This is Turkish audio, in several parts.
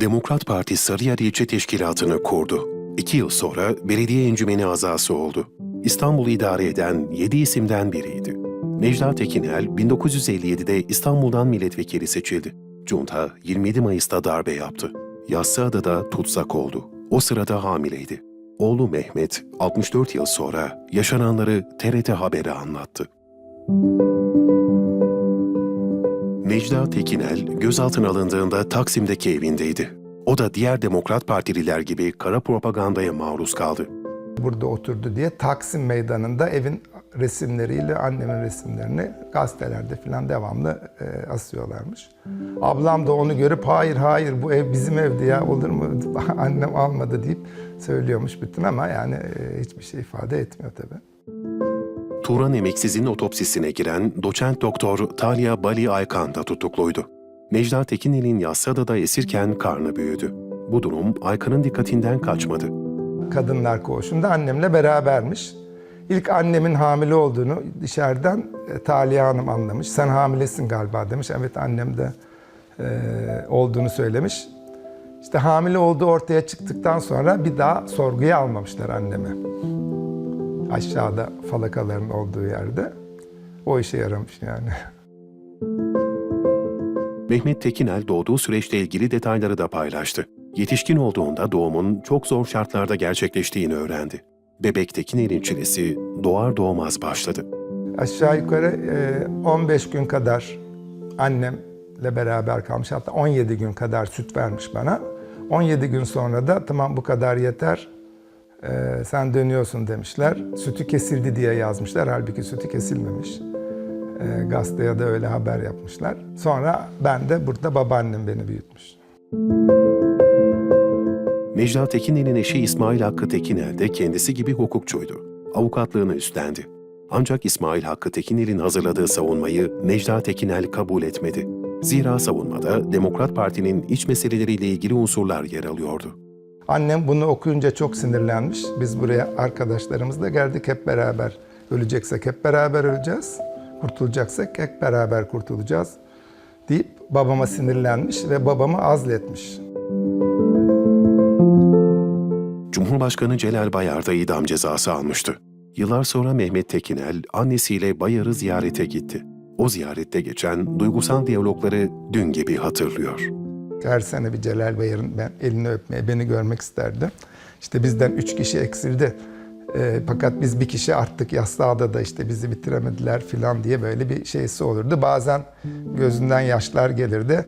Demokrat Parti Sarıyer İlçe Teşkilatı'nı kurdu. İki yıl sonra belediye encümeni azası oldu. İstanbul'u idare eden yedi isimden biriydi. Necla Tekinel 1957'de İstanbul'dan milletvekili seçildi. Junta 27 Mayıs'ta darbe yaptı. Yassıada'da tutsak oldu. O sırada hamileydi. Oğlu Mehmet 64 yıl sonra yaşananları TRT Haber'e anlattı. Necla Tekinel gözaltına alındığında Taksim'deki evindeydi. O da diğer Demokrat Partililer gibi kara propagandaya maruz kaldı. burada oturdu diye Taksim Meydanı'nda evin resimleriyle annemin resimlerini gazetelerde falan devamlı e, asıyorlarmış. Ablam da onu görüp hayır hayır bu ev bizim evdi ya olur mu annem almadı deyip söylüyormuş bütün ama yani e, hiçbir şey ifade etmiyor tabii. Turan Emeksiz'in otopsisine giren doçent doktor Talya Bali Aykan da tutukluydu. Necla Tekinel'in Yassıada'da esirken karnı büyüdü. Bu durum Aykan'ın dikkatinden kaçmadı. Kadınlar koğuşunda annemle berabermiş. İlk annemin hamile olduğunu dışarıdan e, Taliye Hanım anlamış. Sen hamilesin galiba demiş. Evet annem de e, olduğunu söylemiş. İşte hamile olduğu ortaya çıktıktan sonra bir daha sorguya almamışlar annemi. Aşağıda falakaların olduğu yerde. O işe yaramış yani. Mehmet Tekinel doğduğu süreçle ilgili detayları da paylaştı. Yetişkin olduğunda doğumun çok zor şartlarda gerçekleştiğini öğrendi. Bebek Tekinel'in çilesi doğar doğmaz başladı. Aşağı yukarı e, 15 gün kadar annemle beraber kalmış. Hatta 17 gün kadar süt vermiş bana. 17 gün sonra da tamam bu kadar yeter e, sen dönüyorsun demişler. Sütü kesildi diye yazmışlar. Halbuki sütü kesilmemiş. E, gazeteye de öyle haber yapmışlar. Sonra ben de burada babaannem beni büyütmüş. Necla Tekinel'in eşi İsmail Hakkı Tekinel de kendisi gibi hukukçuydu. Avukatlığını üstlendi. Ancak İsmail Hakkı Tekinel'in hazırladığı savunmayı Necla Tekinel kabul etmedi. Zira savunmada Demokrat Parti'nin iç meseleleriyle ilgili unsurlar yer alıyordu. Annem bunu okuyunca çok sinirlenmiş. Biz buraya arkadaşlarımızla geldik hep beraber. Öleceksek hep beraber öleceğiz. Kurtulacaksak hep beraber kurtulacağız deyip babama sinirlenmiş ve babamı azletmiş. Cumhurbaşkanı Celal Bayar da idam cezası almıştı. Yıllar sonra Mehmet Tekinel annesiyle Bayar'ı ziyarete gitti. O ziyarette geçen duygusal diyalogları dün gibi hatırlıyor. Her sene bir Celal Bayar'ın ben elini öpmeye, beni görmek isterdi. İşte bizden üç kişi eksildi. Ee, fakat biz bir kişi arttık Yassıada da işte bizi bitiremediler filan diye böyle bir şeysi olurdu. Bazen gözünden yaşlar gelirdi.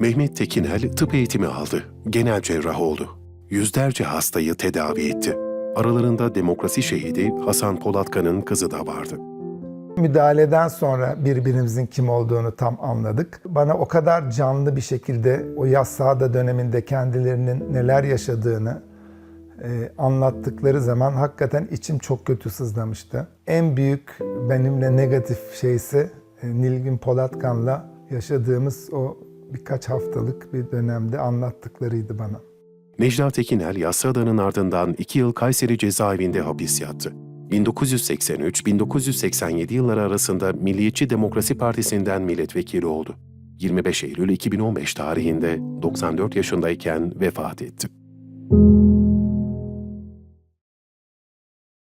Mehmet Tekinel tıp eğitimi aldı. Genel cerrah oldu. Yüzlerce hastayı tedavi etti. Aralarında demokrasi şehidi Hasan Polatkan'ın kızı da vardı. Müdahaleden sonra birbirimizin kim olduğunu tam anladık. Bana o kadar canlı bir şekilde o Yassıada döneminde kendilerinin neler yaşadığını e, anlattıkları zaman hakikaten içim çok kötü sızlamıştı. En büyük benimle negatif şeysi e, Nilgün Polatkan'la yaşadığımız o birkaç haftalık bir dönemde anlattıklarıydı bana. Necla Tekinel Yassıada'nın ardından iki yıl Kayseri cezaevinde hapis yattı. 1983-1987 yılları arasında Milliyetçi Demokrasi Partisi'nden milletvekili oldu. 25 Eylül 2015 tarihinde 94 yaşındayken vefat etti.